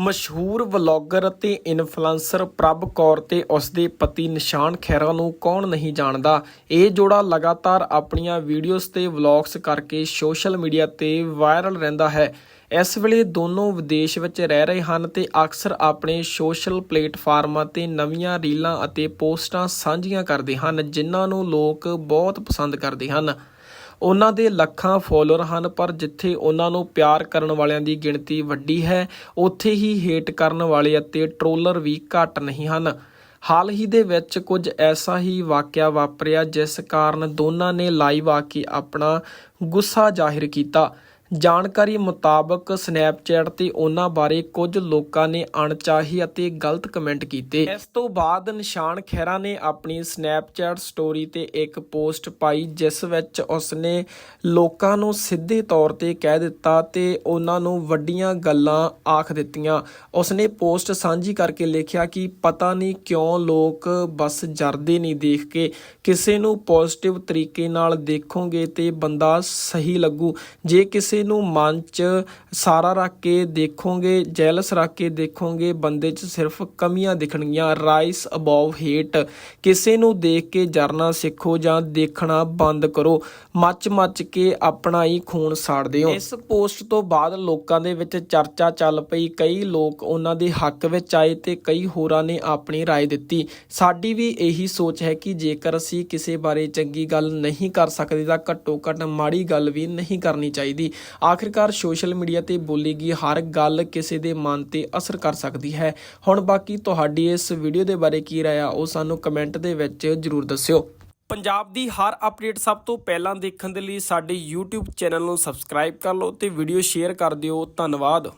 ਮਸ਼ਹੂਰ ਵਲੌਗਰ ਅਤੇ ਇਨਫਲੂਐਂਸਰ ਪ੍ਰਭ ਕੌਰ ਤੇ ਉਸ ਦੇ ਪਤੀ ਨਿਸ਼ਾਨ ਖੈਰਾ ਨੂੰ ਕੌਣ ਨਹੀਂ ਜਾਣਦਾ? ਇਹ ਜੋੜਾ ਲਗਾਤਾਰ ਆਪਣੀਆਂ ਵੀਡੀਓਜ਼ ਤੇ ਵਲੌਗਸ ਕਰਕੇ ਸੋਸ਼ਲ ਮੀਡੀਆ ਤੇ ਵਾਇਰਲ ਰਹਿੰਦਾ ਹੈ। ਇਸ ਵੇਲੇ ਦੋਨੋਂ ਵਿਦੇਸ਼ ਵਿੱਚ ਰਹਿ ਰਹੇ ਹਨ ਤੇ ਅਕਸਰ ਆਪਣੇ ਸੋਸ਼ਲ ਪਲੇਟਫਾਰਮਾਂ ਤੇ ਨਵੀਆਂ ਰੀਲਾਂ ਅਤੇ ਪੋਸਟਾਂ ਸਾਂਝੀਆਂ ਕਰਦੇ ਹਨ, ਜਿਨ੍ਹਾਂ ਨੂੰ ਲੋਕ ਬਹੁਤ ਪਸੰਦ ਕਰਦੇ ਹਨ। ਉਹਨਾਂ ਦੇ ਲੱਖਾਂ ਫਾਲੋਅਰ ਹਨ, ਪਰ ਜਿੱਥੇ ਉਹਨਾਂ ਨੂੰ ਪਿਆਰ ਕਰਨ ਵਾਲਿਆਂ ਦੀ ਗਿਣਤੀ ਵੱਡੀ ਹੈ, ਉੱਥੇ ਹੀ ਹੇਟ ਕਰਨ ਵਾਲੇ ਅਤੇ ਟ੍ਰੋਲਰ ਵੀ ਘੱਟ ਨਹੀਂ ਹਨ। ਹਾਲ ਹੀ ਦੇ ਵਿੱਚ ਕੁਝ ਐਸਾ ਹੀ ਵਾਕਿਆ ਵਾਪਰਿਆ, ਜਿਸ ਕਾਰਨ ਦੋਨਾਂ ਨੇ ਲਾਈਵ ਆ ਕੇ ਆਪਣਾ ਗੁੱਸਾ ਜ਼ਾਹਿਰ ਕੀਤਾ। ਜਾਣਕਾਰੀ ਮੁਤਾਬਕ ਸਨੈਪਚੈਟ ਤੇ ਉਹਨਾਂ ਬਾਰੇ ਕੁਝ ਲੋਕਾਂ ਨੇ ਅਣਚਾਹੀ ਅਤੇ ਗਲਤ ਕਮੈਂਟ ਕੀਤੇ। ਇਸ ਤੋਂ ਬਾਅਦ ਨਿਸ਼ਾਨ ਖਹਿਰਾ ਨੇ ਆਪਣੀ ਸਨੈਪਚੈਟ ਸਟੋਰੀ ਤੇ ਇੱਕ ਪੋਸਟ ਪਾਈ, ਜਿਸ ਵਿੱਚ ਉਸਨੇ ਲੋਕਾਂ ਨੂੰ ਸਿੱਧੇ ਤੌਰ ਤੇ ਕਹਿ ਦਿੱਤਾ ਤੇ ਉਹਨਾਂ ਨੂੰ ਵੱਡੀਆਂ ਗੱਲਾਂ ਆਖ ਦਿੱਤੀਆਂ। ਉਸਨੇ ਪੋਸਟ ਸਾਂਝੀ ਕਰਕੇ ਲਿਖਿਆ ਕਿ ਪਤਾ ਨਹੀਂ ਕਿਉਂ ਲੋਕ ਬਸ ਜਰਦੇ ਨਹੀਂ ਦੇਖ ਕੇ। ਕਿਸੇ ਨੂੰ ਪੋਜ਼ਿਟਿਵ ਤਰੀਕੇ ਨਾਲ ਦੇਖੋਗੇ ਤੇ ਬੰਦਾ ਸਹੀ ਲੱਗੂ। ਜੇ ਕਿਸੇ ਨੂੰ ਮਨ 'ਚ ਸਾਰਾ ਰੱਖ ਕੇ ਦੇਖੋਗੇ ਜੈਲਸ ਰੱਖ ਕੇ ਦੇਖੋਗੇ ਬੰਦੇ 'ਚ ਸਿਰਫ ਕਮੀਆਂ ਦਿਖਣਗੀਆਂ ਰਾਈਸ ਅਬਵ ਹੇਟ ਕਿਸੇ ਨੂੰ ਦੇਖ ਕੇ ਜਰਨਾ ਸਿੱਖੋ ਜਾਂ ਦੇਖਣਾ ਬੰਦ ਕਰੋ ਮੱਚ ਮੱਚ ਕੇ ਆਪਣਾ ਹੀ ਖੂਨ ਸਾੜਦੇ ਹੋ ਇਸ ਪੋਸਟ ਤੋਂ ਬਾਅਦ ਲੋਕਾਂ ਦੇ ਵਿੱਚ ਚਰਚਾ ਚੱਲ ਪਈ ਕਈ ਲੋਕ ਉਹਨਾਂ ਦੇ ਹੱਕ ਵਿੱਚ ਆਏ ਤੇ ਕਈ ਹੋਰਾਂ ਨੇ ਆਪਣੀ رائے ਦਿੱਤੀ ਸਾਡੀ ਵੀ ਇਹੀ ਸੋਚ ਹੈ ਕਿ ਜੇਕਰ ਅਸੀਂ ਕਿਸੇ ਬਾਰੇ ਚੰਗੀ ਗੱਲ ਨਹੀਂ ਕਰ ਸਕਦੇ ਤਾਂ ਘੱਟੋ ਘੱਟ ਮਾੜੀ ਗੱਲ ਵੀ ਨਹੀਂ ਕਰਨੀ ਚਾਹੀਦੀ ਆਖਿਰਕਾਰ ਸੋਸ਼ਲ ਮੀਡੀਆ ਤੇ ਬੋਲੀ ਗਈ ਹਰ ਗੱਲ ਕਿਸੇ ਦੇ ਮਨ ਤੇ ਅਸਰ ਕਰ ਸਕਦੀ ਹੈ। ਹੁਣ ਬਾਕੀ ਤੁਹਾਡੀ ਇਸ ਵੀਡੀਓ ਦੇ ਬਾਰੇ ਕੀ ਰਾਏ ਆ, ਉਹ ਸਾਨੂੰ ਕਮੈਂਟ ਦੇ ਵਿੱਚ ਜਰੂਰ ਦੱਸਿਓ। ਪੰਜਾਬ ਦੀ ਹਰ ਅਪਡੇਟ ਸਭ ਤੋਂ ਪਹਿਲਾਂ ਦੇਖਣ ਦੇ ਲਈ ਸਾਡੇ YouTube ਚੈਨਲ ਨੂੰ ਸਬਸਕ੍ਰਾਈਬ ਕਰ ਲਓ ਤੇ ਵੀਡੀਓ ਸ਼ੇਅਰ ਕਰ ਦਿਓ। ਧੰਨਵਾਦ।